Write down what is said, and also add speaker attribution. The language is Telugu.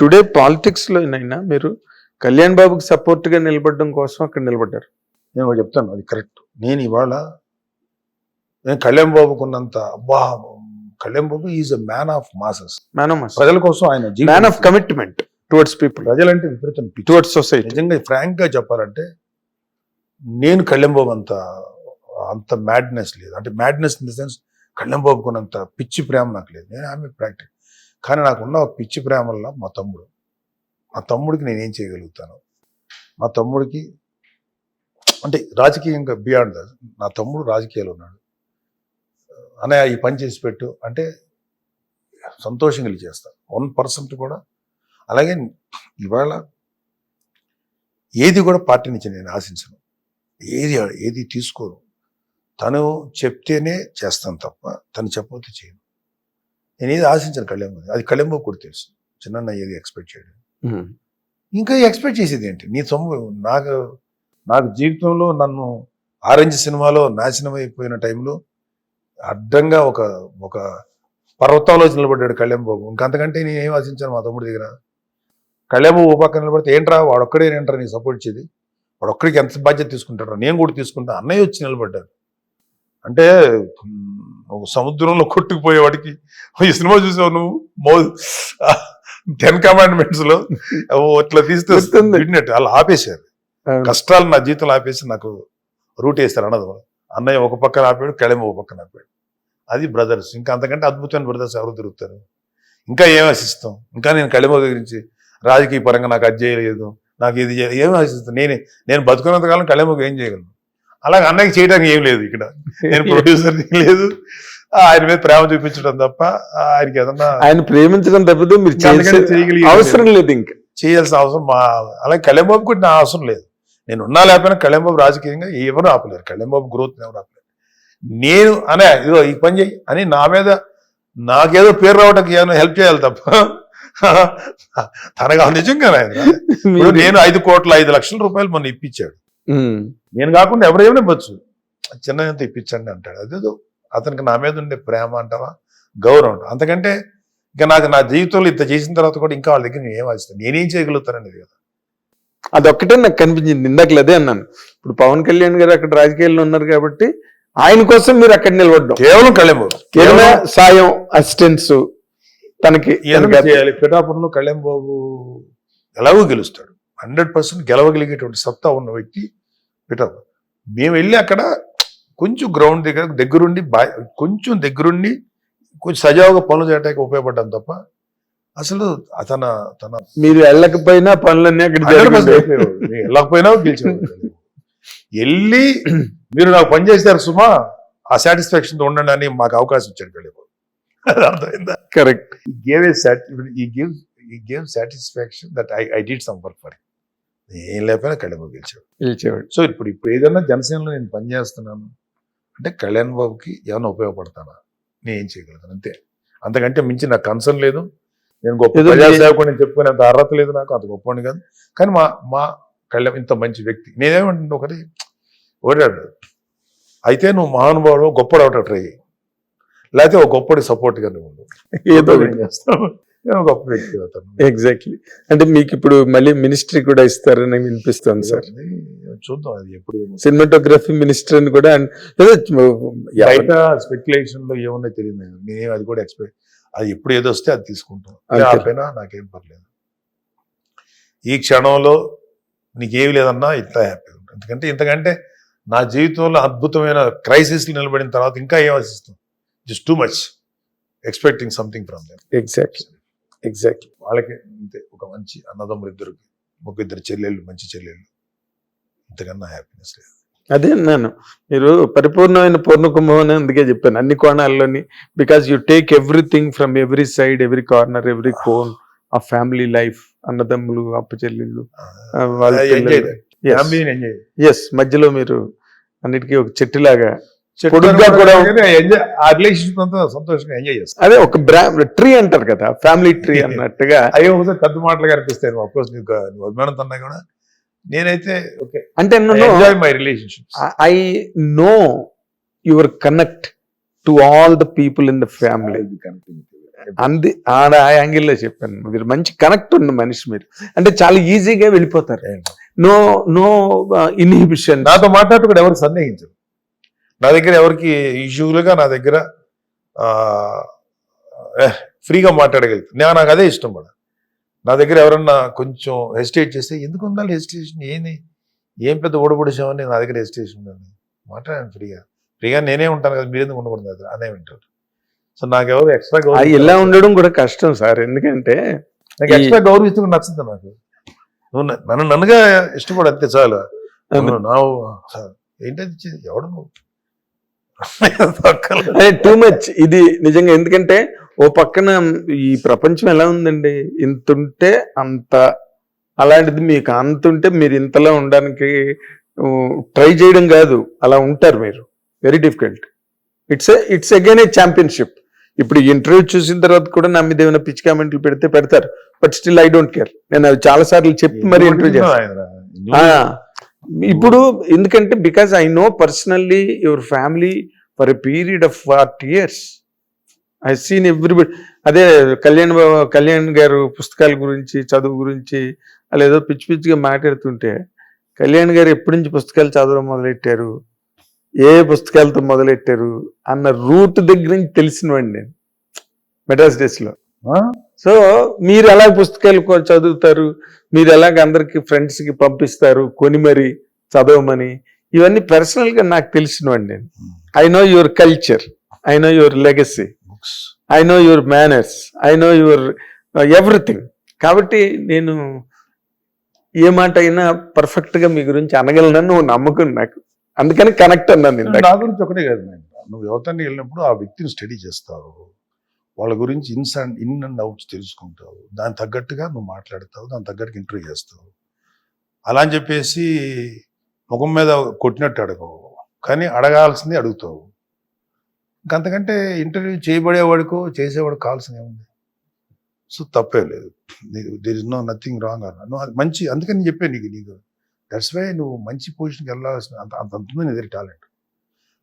Speaker 1: టుడే పాలిటిక్స్లో అయినా మీరు కళ్యాణ్ బాబుకి సపోర్ట్గా నిలబడడం కోసం అక్కడ నిలబడ్డారు?
Speaker 2: నేను ఒకటి చెప్తాను అది కరెక్ట్ నేను ఇవాళ నేను కళ్యాణ్ బాబుకున్నంత అబ్బా Kalyan Babu is a man of masses
Speaker 1: man
Speaker 2: ప్రజల కోసం ఆయన
Speaker 1: man of commitment towards people
Speaker 2: ప్రజలంటే విపరీతం.
Speaker 1: టువర్డ్స్ సొసైటీ
Speaker 2: నిజంగా ఫ్రాంక్గా చెప్పాలంటే నేను కళ్యాణ్ బాబు అంత అంత మ్యాడ్నెస్ లేదు. అంటే madness in the sense Kalyan బాబుకున్నంత పిచ్చి ప్రేమ నాకు లేదు. నేను ఆమె ప్రాక్టిక్ కానీ నాకున్న ఒక పిచ్చి ప్రేమల్లో మా తమ్ముడు. మా తమ్ముడికి నేను ఏం చేయగలుగుతాను? మా తమ్ముడికి అంటే రాజకీయంగా బియాండ్ నా తమ్ముడు రాజకీయాలు ఉన్నాడు. అన్నయ్య ఈ పని చేసి పెట్టు అంటే సంతోషంగా చేస్తాను వన్ పర్సెంట్ కూడా. అలాగే ఇవాళ ఏది కూడా పార్టీ నుంచి నేను ఆశించను. ఏది ఏది తీసుకోను. తను చెప్తేనే చేస్తాను తప్ప తను చెప్పకపోతే చేయను. నేను ఏది ఆశించను కళ్యాణ్. అది కళ్యాణ్ బాబు కూడా తెలుసు. చిన్న ఏది ఎక్స్పెక్ట్ చేయడం ఇంకా ఎక్స్పెక్ట్ చేసేది ఏంటి? నీ సొమ్ము నాకు నాకు జీవితంలో నన్ను ఆరెంజ్ సినిమాలో నాశనం అయిపోయిన టైంలో అడ్డంగా ఒక ఒక పర్వతంలో నిలబడ్డాడు కళ్యాణ్ బాబు. ఇంకంతకంటే నేను ఏం ఆశించాను మా తమ్ముడి దగ్గర? కళ్యాణ్ బాబు పక్కన నిలబడితే ఏంట్రా వాడొక్కడే ఏంట్రా నీకు సపోర్ట్ ఇచ్చేది వాడొక్కడికి ఎంత బాధ్యత తీసుకుంటారా నేను కూడా తీసుకుంటా. అన్నయ్య వచ్చి నిలబడ్డాడు. అంటే ఒక సముద్రంలో కొట్టుకుపోయేవాడికి. ఈ సినిమా చూసావు నువ్వు? మో టెన్ కమాండ్మెంట్స్లో ఓ ఇట్లా తీస్తే. విడినట్టు వాళ్ళు ఆపేశారు. కష్టాలు నా జీవితంలో ఆపేసి నాకు రూట్ వేస్తారు అన్నది అన్నయ్య ఒక పక్కన ఆపాడు కళెమ్మ ఒక పక్కన ఆపాడు. అది బ్రదర్స్. ఇంకా అంతకంటే అద్భుతమైన బ్రదర్స్ ఎవరు తిరుగుతారు ఇంకా ఏం ఆశిస్తాం? ఇంకా నేను కళెమ్మ గురించి రాజకీయ పరంగా నాకు అది చేయలేదు. నాకు ఇది చేయ- ఏం ఆశిస్తాను నేనే నేను బతుకున్నంత కాలం కళెమ్మకు ఏం చేయగలను? అలాగే అన్నయ్యకి చేయడానికి ఏం లేదు ఇక్కడ. నేను ప్రొడ్యూసర్ లేదు. ఆయన మీద ప్రేమ చూపించడం తప్ప ఆయనకి ఏదన్నా
Speaker 1: ఆయన ప్రేమించడం తప్పితే మీరు అవసరం లేదు ఇంకా.
Speaker 2: చేయాల్సిన అవసరం మా అలాగే కళ్యాణబాబు కూడా నా అవసరం లేదు. నేను ఉన్నా లేకపోయినా కళ్యాణబాబు రాజకీయంగా ఎవరు ఆపలేరు. కళ్యాణబాబు గ్రోత్ ఎవరు ఆపలేరు. నేను అనే ఇదిగో ఈ పని చేయి అని నా మీద నాకేదో పేరు రావడానికి ఏమైనా హెల్ప్ చేయాలి తప్ప. తనగా నిజంగా నేను ఐదు కోట్ల ఐదు లక్షల రూపాయలు మొన్న ఇప్పించాడు. నేను కాకుండా ఎవరేమైనా ఇవ్వచ్చు? చిన్న ఎంత ఇప్పించండి అంటాడు. అదేదో అతనికి నా మీద ఉండే ప్రేమ అంటావా? గౌరవం అంతకంటే ఇంకా నాకు నా జీవితంలో ఇంత చేసిన తర్వాత కూడా ఇంకా వాళ్ళ దగ్గర నేను ఏం ఆశిస్తాను నేనేం చేయగలుగుతాననేది కదా.
Speaker 1: అదొక్కటే నాకు కనిపించింది. ఇందాక అదే అన్నాను. ఇప్పుడు పవన్ కళ్యాణ్ గారు అక్కడ రాజకీయాల్లో ఉన్నారు కాబట్టి ఆయన కోసం మీరు అక్కడ నిలబడ్డం.
Speaker 2: కేవలం కళ్యాణ్
Speaker 1: ఏదైనా సాయం అసిస్టెన్స్ తనకి
Speaker 2: ఏదైనా
Speaker 1: తనకి
Speaker 2: చేయాలి? పిఠాపురంలో కళ్యాణ్ బాబు ఎలాగో గెలుస్తాడు. హండ్రెడ్ పర్సెంట్ గెలవగలిగేటువంటి సత్తా ఉన్న వ్యక్తి పిఠాపురం మేము వెళ్ళి అక్కడ కొంచెం గ్రౌండ్ దగ్గర దగ్గరుండి బా కొంచెం దగ్గరుండి కొంచెం సజావుగా పనులు చేయడానికి ఉపయోగపడ్డాం తప్ప అసలు అతన తన
Speaker 1: మీరు వెళ్ళకపోయినా పనులన్నీ అక్కడ
Speaker 2: 100%
Speaker 1: జరిగిపోయాయి.
Speaker 2: అయిపోయేవాడు. నేను వెళ్ళకపోయినా గెలిచేవాడు వెళ్ళి మీరు నాకు పని చేశారు సుమా ఆ సాటిస్ఫాక్షన్ ఉండండి అని మాకు అవకాశం ఇచ్చాడు బాబు అర్థమైందా?
Speaker 1: Correct
Speaker 2: he gives he gave satisfaction that I, I did some work for him. ఏం లేకపోయినా కళ్యాణ్ బాబు గెలిచాడు.
Speaker 1: పిలిచేవాడు
Speaker 2: సో ఇప్పుడు ఇప్పుడు ఏదైనా జనసేనలో నేను పనిచేస్తున్నాను అంటే కళ్యాణ్ బాబుకి ఏమైనా ఉపయోగపడతానా? నేను ఏం చేయగలుగుతాను? అంతే. అంతకంటే మించి నాకు కన్సర్న్ లేదు. నేను గొప్ప నేను చెప్పుకునేంత అర్హత లేదు నాకు అంత గొప్పవాడిని కాదు. కానీ మా మా కళ్యాణ్ ఇంత మంచి వ్యక్తి. నేనేమంటున్నా ఒకటి ఓడాడు అయితే నువ్వు మహానుభావుడు గొప్పడు అవట ట్రై. లేకపోతే ఒక గొప్పడి సపోర్ట్గా నువ్వు.
Speaker 1: ఏదో
Speaker 2: చేస్తావు. నేను గొప్ప వ్యక్తి అవుతాను
Speaker 1: ఎగ్జాక్ట్లీ అంటే మీకు ఇప్పుడు మళ్ళీ మినిస్ట్రీ కూడా ఇస్తారని వినిపిస్తుంది సార్.
Speaker 2: చూద్దాం అది ఎప్పుడు.
Speaker 1: సినిమాటోగ్రఫీ మినిస్టర్ అని కూడా
Speaker 2: బయట స్పెక్యులేషన్లో ఏమున్నాయో తెలియదు నేను. అది కూడా ఎక్స్పెక్ట్ అది ఎప్పుడు ఏదో వస్తే అది తీసుకుంటాం. ఆపైనా నాకేం పర్లేదు. ఈ క్షణంలో నీకేమి లేదన్నా ఇట్లా హ్యాపీ ఉంటుంది ఎందుకంటే ఇంతకంటే నా జీవితంలో అద్భుతమైన క్రైసిస్ నిలబడిన తర్వాత ఇంకా ఏం ఆశిస్తాం? Just too much expecting something from them
Speaker 1: exactly exactly
Speaker 2: వాళ్ళకి అంతే. ఒక మంచి అన్నదమ్ములు ఇద్దరికి ఒక ఇద్దరు చెల్లెళ్ళు మంచి చెల్లెళ్ళు. ఇంతకన్నా హ్యాపీనెస్ లేదు.
Speaker 1: అదే అన్నాను. మీరు పరిపూర్ణమైన పూర్ణ కుంభం అని అందుకే చెప్పాను. అన్ని కోణాల్లోని because you take everything from every side every corner every cone ఆ ఫ్యామిలీ లైఫ్ అన్నదమ్ములు అప్పచెల్లెళ్ళు వాళ్ళ ఎస్ మధ్యలో మీరు అన్నిటికీ ఒక చెట్టులాగా
Speaker 2: చెట్టు
Speaker 1: పొడుగ్గా కూడా
Speaker 2: కూడా రిలేషన్షిప్ అంతా సంతోషంగా ఎంజాయ్ చేస్తాం.
Speaker 1: అదే ఒక ట్రీ అంటారు కదా ఫ్యామిలీ ట్రీ అన్నట్టుగా.
Speaker 2: అయ్యో ఒకసారి పెద్ద మాటలు కనిపిస్తాయి అఫ్ కోర్స్ నీకు నువ్వు అభిమానంతో అన్నా కూడా. నేనైతే ఓకే
Speaker 1: అంటే
Speaker 2: enjoy my relationships
Speaker 1: I know your connect to all the people in the family అంది ఆడ ఆ యాంగిల్లో చెప్పాను. మీరు మంచి కనెక్ట్ ఉన్న మనిషి మీరు. అంటే చాలా ఈజీగా వెళ్ళిపోతారు. నో నో ఇన్హిబిషన్
Speaker 2: నాతో మాట్లాడుతూ ఎవరు సందేహించరు. నా దగ్గర ఎవరికి యూజువల్గా నా దగ్గర ఫ్రీగా మాట్లాడగలుగుతాను నేను నాకు అదే ఇష్టం కూడా నా దగ్గర ఎవరన్నా కొంచెం హెసిటేట్ చేస్తే ఎందుకు ఉండాలి హెసిటేషన్? ఏంది? ఏం పెద్ద ఓడబొడిచామని నా దగ్గర హెసిటేషన్ ఉండాలి మాట్లాడండి ఫ్రీగా. ఫ్రీగా నేనే ఉంటాను కదా మీరెందుకు ఉండకూడదు అది అనే వింటారు సో నాకు ఎవరు ఎక్స్ట్రా
Speaker 1: ఇలా ఉండడం కూడా కష్టం సార్. ఎందుకంటే
Speaker 2: నాకు ఎక్స్ట్రా గౌరవిస్తూ నచ్చుతుంది నాకు. నువ్వు నన్ను నన్నుగా ఇష్టపడు అంతే చాలు. నువ్వు నా ఏంటది? ఎవడు నువ్వు.
Speaker 1: టూ మచ్ ఇది నిజంగా ఎందుకంటే ఓ పక్కన ఈ ప్రపంచం ఎలా ఉందండి? ఇంత ఉంటే అంత అలాంటిది మీకు అంత ఉంటే మీరు ఇంతలో ఉండడానికి ట్రై చేయడం కాదు. అలా ఉంటారు మీరు. Very difficult it's it's again a championship ఇప్పుడు ఇంటర్వ్యూ చూసిన తర్వాత కూడా నా మీద ఏమైనా పిచ్చి కామెంట్లు పెడితే పెడతారు. But still I don't care నేను అవి చాలా సార్లు చెప్పి మరి ఇంటర్వ్యూ చేస్తాను ఇప్పుడు ఎందుకంటే because I know personally your family for a period of forty years I seen everybody అదే కళ్యాణ్ బాబు- కళ్యాణ్ గారు పుస్తకాల గురించి చదువు గురించి అలా ఏదో పిచ్చి పిచ్చిగా మాట్లాడుతుంటే కళ్యాణ్ గారు ఎప్పటి నుంచి పుస్తకాలు చదవడం మొదలెట్టారు? ఏ పుస్తకాలతో మొదలెట్టారు? అన్న రూట్ దగ్గర నుంచి తెలిసినవాడిని నేను. మెడ్రాస్ డేస్లో. సో మీరు ఎలా పుస్తకాలు చదువుతారు? మీరు ఎలాగ అందరికి ఫ్రెండ్స్కి పంపిస్తారు? కొని మరి చదవమని? ఇవన్నీ పర్సనల్గా నాకు తెలిసినవండి నేను. I know your culture I know your legacy. I know your manners I know your everything కాబట్టి నేను ఏ మాట అయినా పర్ఫెక్ట్గా మీ గురించి అనగలనని నువ్వు నమ్మకం నాకు. అందుకని కనెక్ట్ అన్నాను.
Speaker 2: నా గురించి ఒకటే కాదు నువ్వు ఎవరితో వెళ్ళినప్పుడు ఆ వ్యక్తిని స్టడీ చేస్తావు. వాళ్ళ గురించి ఇన్స్ అండ్ ఇన్ అండ్ అవుట్స్ తెలుసుకుంటావు. దాని తగ్గట్టుగా నువ్వు మాట్లాడతావు దాని తగ్గట్టుగా ఇంటర్వ్యూ చేస్తావు. అలా అని చెప్పేసి ముఖం మీద కొట్టినట్టు అడగవు. కానీ అడగాల్సింది అడుగుతావు. ఇంకంతకంటే ఇంటర్వ్యూ చేయబడేవాడికో చేసేవాడికి కావాల్సిన ఏముంది? సో తప్పే లేదు. There is no nothing wrong అన్న. నువ్వు అది మంచి అందుకని నేను చెప్పాను నీకు నీకు. దట్స్ వై నువ్వు మంచి పొజిషన్కి వెళ్ళాల్సిన అంత అంత ఉంటుంది నీ దగ్గర టాలెంట్